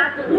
Stop.